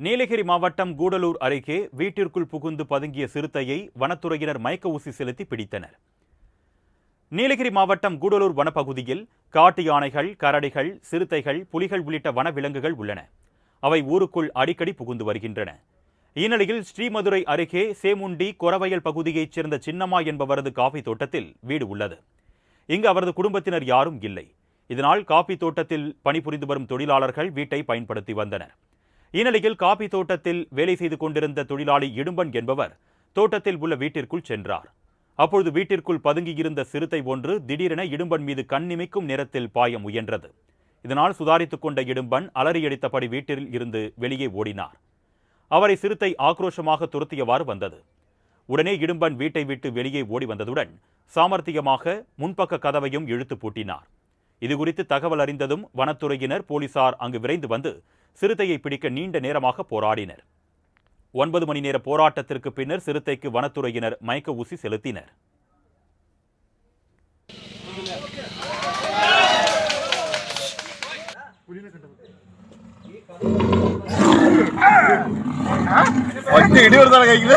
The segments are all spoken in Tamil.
நீலகிரி மாவட்டம் கூடலூர் அருகே வீட்டிற்குள் புகுந்து பதுங்கிய சிறுத்தையை வனத்துறையினர் மயக்க ஊசி செலுத்தி பிடித்தனர். நீலகிரி மாவட்டம் கூடலூர் வனப்பகுதியில் காட்டு யானைகள் கரடிகள் சிறுத்தைகள் புலிகள் உள்ளிட்ட வனவிலங்குகள் உள்ளன. அவை ஊருக்குள் அடிக்கடி புகுந்து வருகின்றன. இந்நிலையில் ஸ்ரீமதுரை அருகே சேமுண்டி கொரவையல் பகுதியைச் சேர்ந்த சின்னம்மா என்பவரது காஃபி தோட்டத்தில் வீடு உள்ளது இங்கு அவரது குடும்பத்தினர் யாரும் இல்லை இதனால் காபி தோட்டத்தில் பணிபுரிந்து வரும் தொழிலாளர்கள் வீட்டை பயன்படுத்தி வந்தனர் இந்நிலையில் காபி தோட்டத்தில் வேலை செய்து கொண்டிருந்த தொழிலாளி இடும்பன் என்பவர் தோட்டத்தில் உள்ள வீட்டிற்குள் சென்றார். அப்பொழுது வீட்டிற்குள் பதுங்கியிருந்த சிறுத்தை ஒன்று திடீரென இடும்பன் மீது கண்ணிமைக்கும் நேரத்தில் பாய முயன்றது. இதனால் சுதாரித்துக் கொண்ட இடும்பன் அலறியடித்தபடி வீட்டில் இருந்து வெளியே ஓடினார். அவரை சிறுத்தை ஆக்ரோஷமாக துரத்தியவாறு வந்தது. உடனே இடும்பன் வீட்டை விட்டு வெளியே ஓடி வந்ததுடன் சாமர்த்தியமாக முன்பக்க கதவையும் இழுத்து பூட்டினார். இதுகுறித்து தகவல் அறிந்ததும் வனத்துறையினர் போலீசார் அங்கு விரைந்து வந்து சிறுத்தையை பிடிக்க நீண்ட நேரமாக போராடினர். ஒன்பது மணி நேர போராட்டத்திற்கு பின்னர் சிறுத்தைக்கு வனத்துறையினர் மயக்க ஊசி செலுத்தினர். கைக்குது?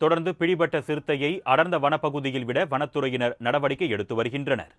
தொடர்ந்து பிடிபட்ட சிறுத்தையை அடர்ந்த வனப்பகுதியில் விட வனத்துறையினர் நடவடிக்கை எடுத்து வருகின்றனர்.